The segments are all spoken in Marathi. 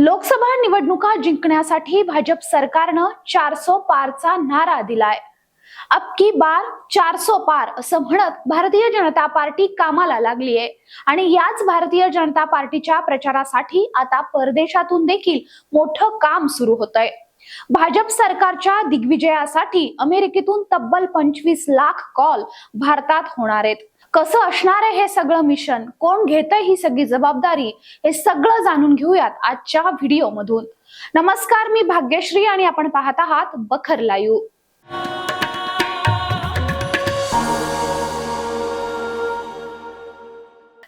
लोकसभा निवडणुका जिंकण्यासाठी भाजप सरकारनं चारसो पारचा नारा दिलाय. अब की बार चारसो पार असं म्हणत भारतीय जनता पार्टी कामाला लागली आहे आणि याच भारतीय जनता पार्टीच्या प्रचारासाठी आता परदेशातून देखील मोठं काम सुरू होत आहे भाजप सरकारच्या दिग्विजयासाठी अमेरिकेतून तब्बल पंचवीस लाख कॉल भारतात होणार आहेत. कसं असणार आहे हे सगळं मिशन? कोण घेत ही सगळी जबाबदारी? हे सगळं जाणून घेऊयात आजच्या व्हिडिओ मधून नमस्कार मी भाग्यश्री आणि आपण पाहत आहात बखर लायू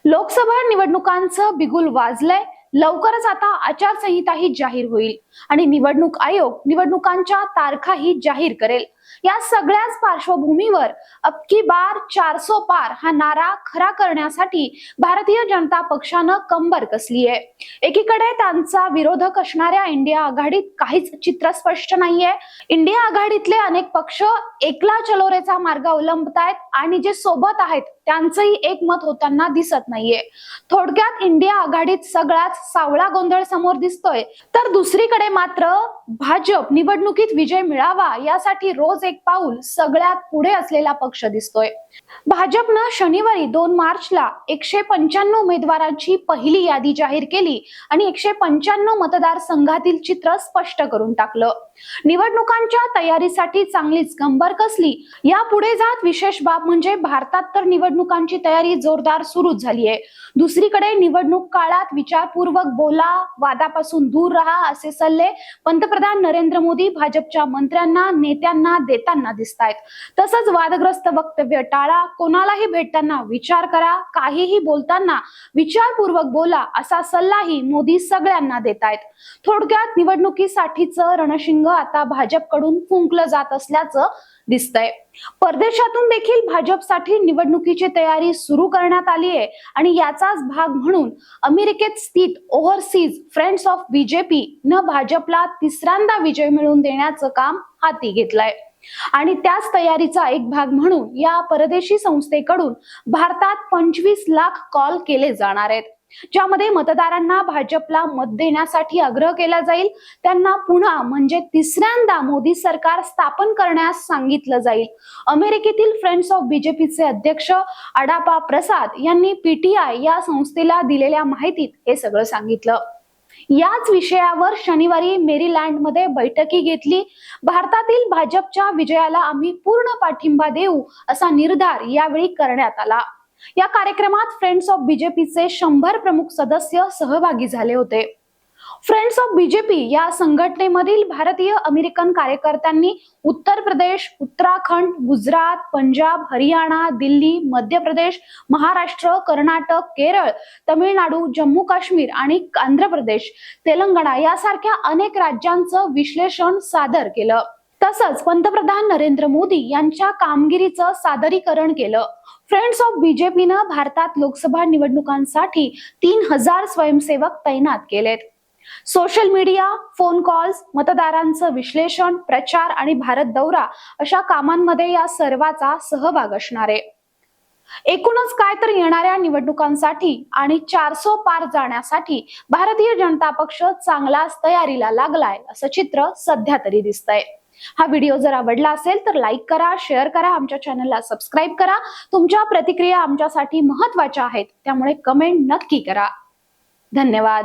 लोकसभा निवडणुकांचं बिगुल वाजलंय. लवकरच आता आचारसंहिताही जाहीर होईल. आणि निवडणूक आयोग निवडणुकांच्या तारखाही जाहीर करेल. या सगळ्याच पार्श्वभूमीवर अबकी बार चारसो पार हा नारा खरा करण्यासाठी भारतीय जनता पक्षानं कंबर कसली आहे एकीकडे त्यांचा विरोधक असणाऱ्या इंडिया आघाडीत काहीच चित्र स्पष्ट नाहीये. इंडिया आघाडीतले अनेक पक्ष एकला चलोरेचा मार्ग अवलंबतायत आणि जे सोबत आहेत त्यांचंही एकमत होताना दिसत नाहीये. थोडक्यात इंडिया आघाडीत सगळाच सावळा गोंधळ समोर दिसतोय. तर दुसरीकडे मात्र भाजप निवडणुकीत विजय मिळावा यासाठी रोज रोज एक पाऊल सगळ्यात पुढे असलेला पक्ष दिसतोय. भाजपनं शनिवारी दोन मार्चला एकशे पंच्याण्णव उमेदवारांची पहिली यादी जाहीर केली आणि एकशे पंच्याण्णव मतदारसंघातील चित्र स्पष्ट करून टाकलं. निवडणुकांच्या तयारीसाठी चांगलीच कंबर कसली यापुढे जात विशेष बाब म्हणजे भारतात तर निवडणुकांची तयारी जोरदार सुरू झाली आहे दुसरीकडे निवडणूक काळात विचारपूर्वक बोला वादापासून दूर राहा असे सल्ले पंतप्रधान नरेंद्र मोदी भाजपच्या मंत्र्यांना नेत्यांना देताना दिसत आहेत तसंच वादग्रस्त वक्तव्य टाळा कोणालाही भेटताना विचार करा काहीही बोलताना विचारपूर्वक बोला असा सल्लाही मोदी सगळ्यांना देत आहेत थोडक्यात निवडणुकीसाठीचं रणशिंग आता भाजपकडून फुंकलं जात असल्याचं दिसतंय. परदेशातून देखील भाजपसाठी निवडणुकीची तयारी सुरू करण्यात आली आहे आणि याचाच भाग म्हणून अमेरिकेत स्थित ओव्हरसीज फ्रेंड्स ऑफ बीजेपी न भाजपला तिसऱ्यांदा विजय मिळवून देण्याचं काम हाती घेतलाय. आणि त्याच तयारीचा एक भाग म्हणून या परदेशी संस्थेकडून भारतात पंचवीस लाख कॉल केले जाणार आहेत. ज्यामध्ये मतदारांना भाजपला मत देण्यासाठी आग्रह केला जाईल. त्यांना पुन्हा म्हणजे तिसऱ्यांदा मोदी सरकार स्थापन करण्यास सांगितलं जाईल. अमेरिकेतील फ्रेंड्स ऑफ बीजेपीचे अध्यक्ष अडापा प्रसाद यांनी पीटीआय या संस्थेला दिलेल्या माहितीत हे सगळं सांगितलं. याच विषयावर शनिवारी मेरीलँडमध्ये बैठकी घेतली. भारतातील भाजपच्या विजयाला आम्ही पूर्ण पाठिंबा देऊ असा निर्धार यावेळी करण्यात आला. या कार्यक्रमात फ्रेंड्स ऑफ बीजेपीचे शंभर प्रमुख सदस्य सहभागी झाले होते. फ्रेंड्स ऑफ बीजेपी या संघटनेमधील भारतीय अमेरिकन कार्यकर्त्यांनी उत्तर प्रदेश उत्तराखंड गुजरात पंजाब हरियाणा दिल्ली मध्य प्रदेश महाराष्ट्र कर्नाटक केरळ तमिळनाडू जम्मू काश्मीर आणि आंध्र प्रदेश तेलंगणा यासारख्या अनेक राज्यांचं विश्लेषण सादर केलं. तसंच पंतप्रधान नरेंद्र मोदी यांच्या कामगिरीचं सादरीकरण केलं. फ्रेंड्स ऑफ बीजेपीनं भारतात लोकसभा निवडणुकांसाठी तीन हजार स्वयंसेवक तैनात केलेत. सोशल मीडिया फोन कॉल्स मतदारांचं विश्लेषण प्रचार आणि भारत दौरा अशा कामांमध्ये या सर्वाचा सहभाग असणार आहे. एकूणच काय तर येणाऱ्या निवडणुकांसाठी आणि चारसो पार जाण्यासाठी भारतीय जनता पक्ष चांगलाच तयारीला लागलाय असं चित्र सध्या तरी दिसतंय. हा व्हिडिओ जर आवडला असेल तर लाईक करा शेअर करा आमच्या चॅनलला सबस्क्राईब करा. तुमच्या प्रतिक्रिया आमच्यासाठी महत्त्वाच्या आहेत त्यामुळे कमेंट नक्की करा. धन्यवाद.